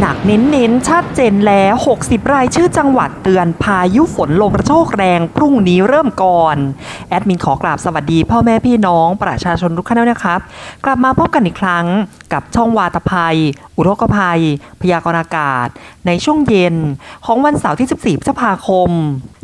หนักเน้นๆ ชัดเจนแล้ว 60 รายชื่อจังหวัดเตือนพายุฝนลมกระโชกแรง พรุ่งนี้เริ่มก่อน แอดมินขอกราบสวัสดีพ่อแม่พี่น้องประชาชนทุกท่านนะครับ กลับมาพบกันอีกครั้งกับช่องวาตภัย อุทกภัย พยากรณ์อากาศ ในช่วงเย็นของวันเสาร์ที่ 14 พฤษภาคม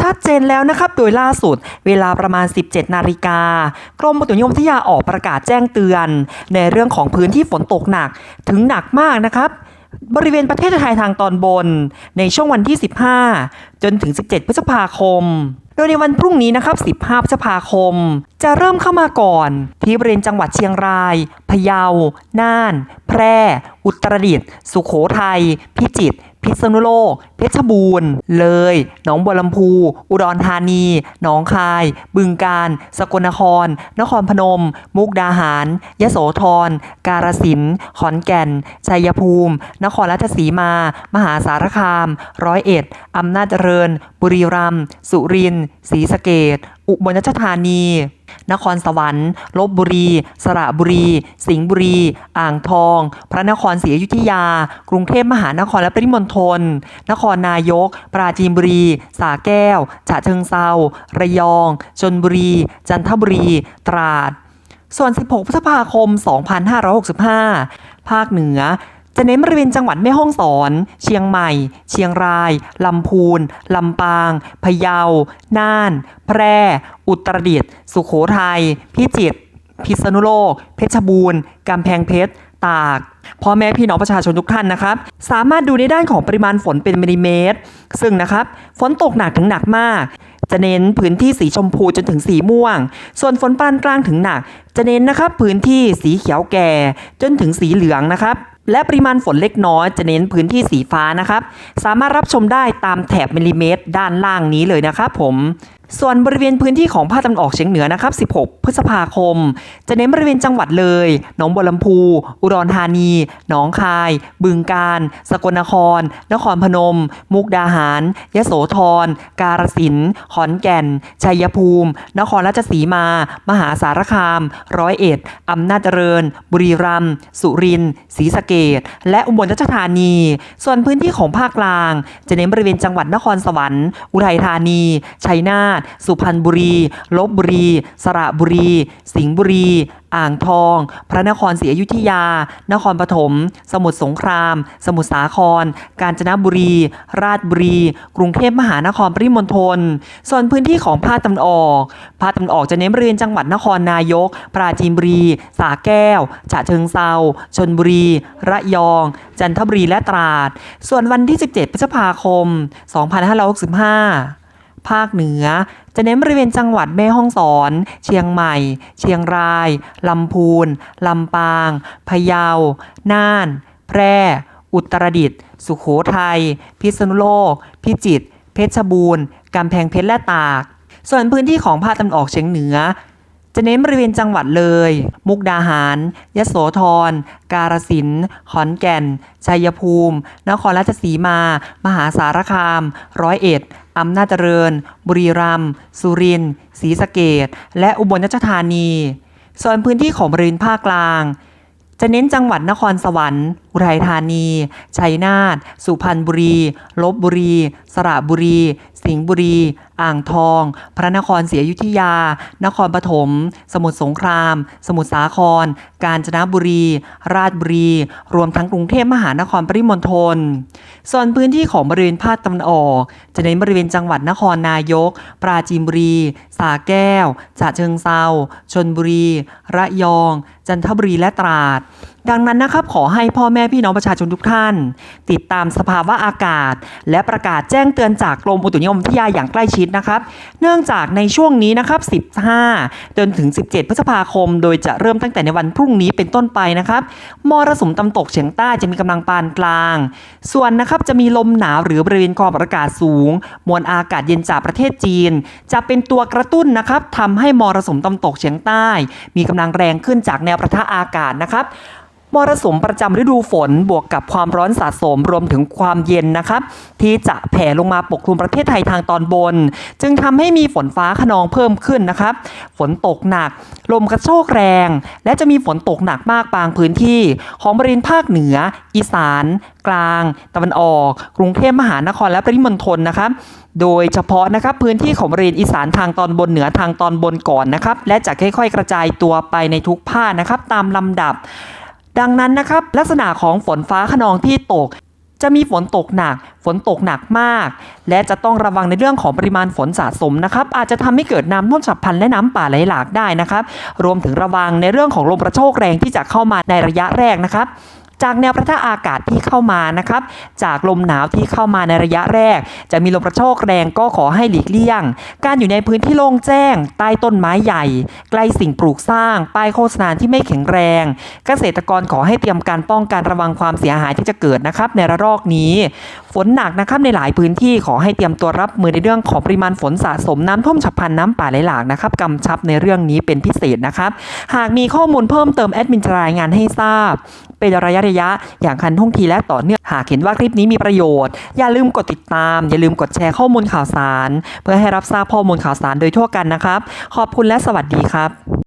ชัดเจนแล้วนะครับ โดยล่าสุดเวลาประมาณ 17 นาฬิกา กรมอุตุนิยมวิทยาออกประกาศแจ้งเตือน ในเรื่องของพื้นที่ฝนตกหนักถึงหนักมากนะครับ บริเวณประเทศไทยทางตอนบน ในช่วงวันที่ 15 จนถึง 17 พฤษภาคม โดยในวันพรุ่งนี้นะครับ 15 พฤษภาคม จะเริ่มเข้ามาก่อน ที่บริเวณจังหวัดเชียงราย พะเยา น่าน แพร่ อุตรดิตถ์ สุโขทัย พิจิตร พิษณุโลก เพชรบูรณ์ เลย หนองบัวลำพู อุดรธานี หนองคาย บึงกาฬ สกลนคร นครพนม มุกดาหาร ยโสธร กาฬสินธุ์ ขอนแก่น ชัยภูมิ นครราชสีมา มหาสารคาม ร้อยเอ็ด อำนาจเจริญ บุรีรัมย์ สุรินทร์ ศรีสะเกษ อุบลราชธานี นครสวรรค์ลบบุรี สระบุรี สิงห์บุรี อ่างทอง พระนครศรีอยุธยา กรุงเทพมหานครและปริมณฑล นครนายก ปราจีนบุรีสระแก้ว ฉะเชิงเซาระยอง ชนบุรี จันทบุรี ตราด ส่วน 16 พฤษภาคม 2565 ภาคเหนือ จะเน้นบริเวณจังหวัดแม่ฮ่องสอน เชียงใหม่ เชียงราย ลำพูน ลำปาง พะเยา น่าน แพร่ อุตรดิตถ์ สุโขทัย พิจิตร พิษณุโลก เพชรบูรณ์ กำแพงเพชร ตาก พ่อแม่พี่น้องประชาชนทุกท่านนะครับ สามารถดูในด้านของปริมาณฝนเป็นมิลลิเมตร ซึ่งนะครับ ฝนตกหนักถึงหนักมากจะเน้นพื้นที่สีชมพูจนถึงสีม่วง ส่วนฝนปานกลางถึงหนัก จะเน้นนะครับพื้นที่สีเขียวแก่จนถึงสีเหลืองนะครับและปริมาณฝนเล็กน้อยจะเน้นพื้นที่สีฟ้านะครับ สามารถรับชมได้ตามแถบมิลลิเมตร ด้านล่างนี้เลยนะครับผม ส่วนบริเวณพื้นที่ของภาคตะวันออกเฉียงเหนือนะครับ 16 พฤษภาคม จะเน้นบริเวณจังหวัดเลย หนองบัวลำพู อุดรธานี หนองคาย บึงกาฬ สกลนคร นครพนม มุกดาหาร ยโสธร กาฬสินธุ์ ขอนแก่น ชัยภูมิ นครราชสีมา มหาสารคามร้อยเอ็ดอำนาจเจริญ บุรีรัมย์สุรินทร์ศรีสะเกดและอุบลราชธานี ส่วนพื้นที่ของภาคกลาง จะเน้นบริเวณจังหวัดนครสวรรค์ อุทัยธานี ชัยนาท สุพรรณบุรี ลบบุรี สระบุรี สิงห์บุรี อ่างทอง พระนครศรีอยุธยา นครปฐม สมุทรสงคราม สมุทรสาคร กาญจนบุรี ราชบุรี กรุงเทพมหานครปริมณฑล ส่วนพื้นที่ของภาคตะวันออก ภาคตะวันออกจะเน้นบริเวณจังหวัดนครนายก ปราจีนบุรีสระแก้ว ฉะเชิงเซาชนบุรี ระยอง จันทบุรี และตราด ส่วนวันที่ 17 พฤษภาคม 2565 ภาคเหนือ จะเน้นบริเวณจังหวัดแม่ฮ่องสอน เชียงใหม่ เชียงราย ลำพูน ลำปาง พะเยา น่าน แพร่ อุตรดิตถ์ สุโขทัย พิษณุโลก พิจิตร เพชรบูรณ์ กำแพงเพชรและตาก ส่วนพื้นที่ของภาคตะวันออกเฉียงเหนือ จะเน้นบริเวณจังหวัดเลย มุกดาหาร ยโสธร กาฬสินธุ์ขอนแก่น ชัยภูมิ นครราชสีมา มหาสารคาม ร้อยเอ็ดอำนาจเจริญ บุรีรัมย์ สุรินทร์ ศรีสะเกษและอุบลราชธานี ส่วนพื้นที่ของบริเวณภาคกลาง จะเน้นจังหวัดนครสวรรค์ อุทัยธานี ชัยนาท สุพรรณบุรี ลบบุรี สระบุรี สิงห์บุรี อ่างทอง พระนครศรีอยุธยา นครปฐม สมุทรสงคราม สมุทรสาคร กาญจนบุรี ราชบุรี รวมทั้งกรุงเทพมหานครปริมณฑล ส่วนพื้นที่ของบริเวณภาคตะวันออก จะเน้นบริเวณจังหวัดนครนายก ปราจีนบุรีสระแก้ว ฉะเชิงเซาชนบุรี ระยอง จันทบุรีและตราด ดังนั้นนะครับขอให้พ่อแม่พี่น้องประชาชนทุกท่าน ติดตามสภาวะอากาศ และประกาศแจ้งเตือนจากกรมอุตุนิยมวิทยาอย่างใกล้ชิดนะครับ เนื่องจากในช่วงนี้นะครับ 15 จนถึง 17 พฤษภาคม โดยจะเริ่มตั้งแต่ในวันพรุ่งนี้เป็นต้นไปนะครับมรสุมตะวันตกเฉียงใต้จะมีกำลังปานกลาง ส่วนนะครับจะมีลมหนาวหรือบริเวณความอากาศสูง มวลอากาศเย็นจากประเทศจีน จะเป็นตัวกระตุ้นนะครับทำให้มรสุมตะวันตกเฉียงใต้ มีกำลังแรงขึ้นจากแนวประทะอากาศนะครับ มรสุมประจำฤดูฝนบวกกับความร้อนสะสมรวมถึงความเย็นนะครับ ที่จะแผ่ลงมาปกคลุมประเทศไทยทางตอนบน จึงทำให้มีฝนฟ้าขนองเพิ่มขึ้นนะครับ ฝนตกหนัก ลมกระโชกแรง และจะมีฝนตกหนักมากบางพื้นที่ ของบริเวณภาคเหนือ อีสาน กลาง ตะวันออก กรุงเทพมหานครและปริมณฑลนะครับโดยเฉพาะนะครับพื้นที่ของบริเวณอีสานทางตอนบนเหนือทางตอนบนก่อนนะครับ และจะค่อยๆ กระจายตัวไปในทุกภาคนะครับ ตามลำดับ ดังนั้นนะครับลักษณะของฝนฟ้าขนองที่ตก จะมีฝนตกหนัก ฝนตกหนักมาก และจะต้องระวังในเรื่องของปริมาณฝนสะสมนะครับ อาจจะทำให้เกิดน้ำท่วมฉับพลันและน้ำป่าไหลหลากได้นะครับ รวมถึงระวังในเรื่องของลมกระโชกแรงที่จะเข้ามาในระยะแรกนะครับ จากแนวประทะอากาศที่เข้ามานะครับ จากลมหนาวที่เข้ามาในระยะแรก จะมีลมกระโชกแรงก็ขอให้หลีกเลี่ยง การอยู่ในพื้นที่โล่งแจ้ง ใต้ต้นไม้ใหญ่ ใกล้สิ่งปลูกสร้าง ป้ายโฆษณาที่ไม่แข็งแรง เกษตรกรขอให้เตรียมการป้องกันระวังความเสียหายที่จะเกิดนะครับในระลอกนี้ ฝนหนักนะครับในหลายพื้นที่ขอให้เตรียมตัวรับมือในเรื่องของปริมาณฝนสะสมน้ำท่วมฉับพลันน้ำป่าไหลหลากนะครับกำชับในเรื่องนี้เป็นพิเศษนะครับ หากมีข้อมูลเพิ่มเติมแอดมินจะรายงานให้ทราบ เป็นระยะระยะ อย่างคันท่วงทีและต่อเนื่องหากเห็นว่าคลิปนี้มีประโยชน์ อย่าลืมกดติดตาม อย่าลืมกดแชร์ข้อมูลข่าวสาร เพื่อให้รับทราบข้อมูลข่าวสารโดยทั่วกันนะครับ ขอบคุณและสวัสดีครับ